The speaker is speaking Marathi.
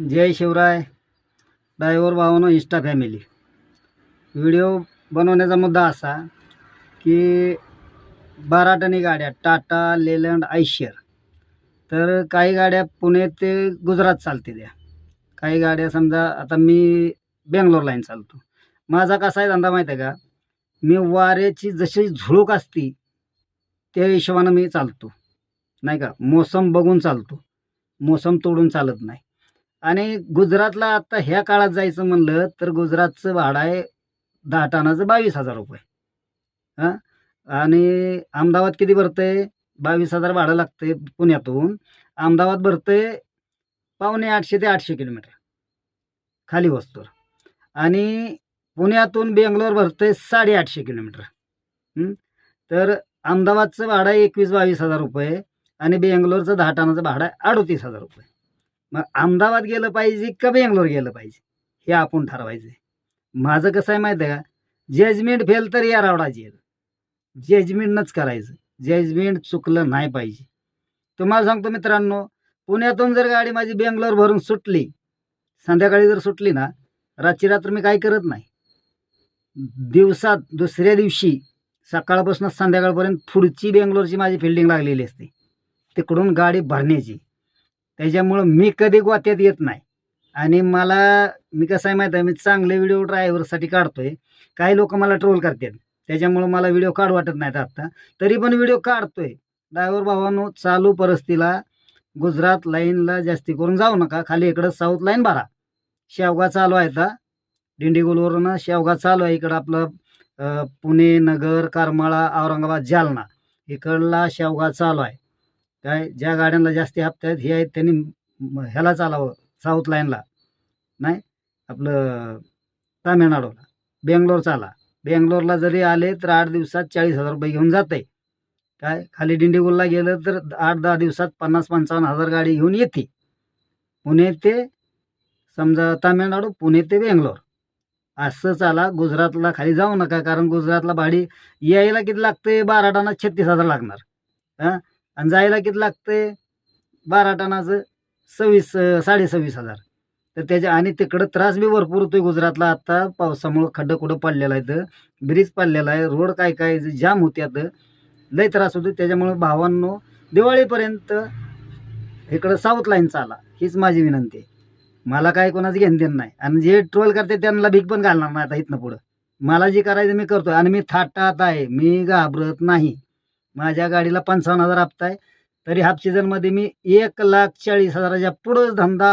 जय शिवराय. ड्रायव्हर भावानो इंस्टा फॅमिली व्हिडिओ बनवण्याचा मुद्दा असा की बारा टनी गाड्या टाटा लेलँड आयशर. तर काही गाड्या पुणे ते गुजरात चालते द्या काही गाड्या समजा आता मी बेंगलोर लाईन चालतो. माझा कसा आहे धंदा माहीत आहे का? मी वाऱ्याची जशी झुळूक असती त्या हिशोबानं मी चालतो. नाही का? मोसम बघून चालतो. मोसम तोडून चालत नाही. आणि गुजरातला आता ह्या काळात जायचं म्हणलं तर गुजरातचं भाडं आहे दहा टनाचं बावीस हजार रुपये. हां? आणि अहमदाबाद किती भरतंय? बावीस हजार भाडं लागतंय पुण्यातून. अहमदाबाद भरतंय पावणे आठशे ते आठशे किलोमीटर खाली वस्तूवर. आणि पुण्यातून बेंगलोर भरतंय साडेआठशे किलोमीटर. तर अहमदाबादचं भाडं एकवीस बावीस हजार रुपये आणि बेंगलोरचं दहा टनाचं भाडं अडतीस हजार रुपये. मग अहमदाबाद गेलं पाहिजे का बेंगलोर गेलं पाहिजे? हे आपण ठरवायचं आहे. माझं कसं आहे माहिती आहे का? जजमेंट फेल तर या रावडाची जजमेंटनंच करायचं. जजमेंट चुकलं नाही पाहिजे. तुम्हाला सांगतो मित्रांनो पुण्यातून जर गाडी माझी बेंगलोर भरून सुटली संध्याकाळी जर सुटली ना रात्री रात्र मी काय करत नाही. दिवसात दुसऱ्या दिवशी सकाळपासून संध्याकाळपर्यंत पुढची बेंगलोरची माझी फिल्डिंग लागलेली असते. तिकडून गाडी भरण्याची. त्याच्यामुळं मी कधी गोत्यात येत नाही. आणि मला मी कसं आहे माहीत आहे मी चांगले व्हिडिओ ड्रायव्हरसाठी काढतोय. काही लोक मला ट्रोल करतात. त्याच्यामुळं मला व्हिडिओ काढू वाटत नाहीत आत्ता. तरी पण व्हिडिओ काढतोय. ड्रायव्हर भावांनो चालू परिस्थितीला गुजरात लाईनला जास्ती करून जाऊ नका. खाली इकडं साऊथ लाईन भरा. शेवगा चालू आहे आता. दिंडीगुलवरून शेवगा चालू आहे. इकडं आपलं पुणे नगर करमाळा औरंगाबाद जालना. इकडला शेवगा चालू आहे. काय ज्या गाड्यांना जास्ती हप्ते आहेत हे आहेत त्यांनी ह्याला चालावं साऊथ लाईनला नाही? आपलं तामिळनाडूला. बेंगलोर चाला. बेंगलोरला जरी आले तर आठ दिवसात चाळीस हजार रुपये घेऊन जाते काय? खाली डिंडिगुलला गेलं तर आठ दहा दिवसात पन्नास पंचावन्न हजार गाडी घेऊन येते. पुणे ते समजा तामिळनाडू पुणे ते बेंगलोर. असं चाला गुजरातला खाली जाऊ नका कारण गुजरातला भाडी यायला किती लागते बारा टना छत्तीस हजार लागणार. हां? आणि जायला किती लागते बारा टनाचं सव्वीस साडे साडेसव्वीस हजार. तर त्याच्या आणि तिकडं त्रास बी भरपूर होतोय गुजरातला आता. पावसामुळं खड्डं कुठं पडलेला आहे तर ब्रिज पडलेला आहे. रोड काय काय जाम होते आता. लय त्रास होतो त्याच्यामुळं भावांनो दिवाळीपर्यंत इकडं साऊथ लाईन चाला. हीच माझी विनंती आहे. मला काय कोणाचं घेणं देणं नाही. आणि जे ट्रोल करते त्यांना भीक पण घालणार नाही आता इथनं पुढं. मला जे करायचं मी करतोय. आणि मी थाटात आहे. मी घाबरत नाही. माझ्या गाडीला पंचावन्न हजार हप्ता आहे तरी हाफ सीझनमध्ये मी एक लाख चाळीस हजाराच्या पुढंच धंदा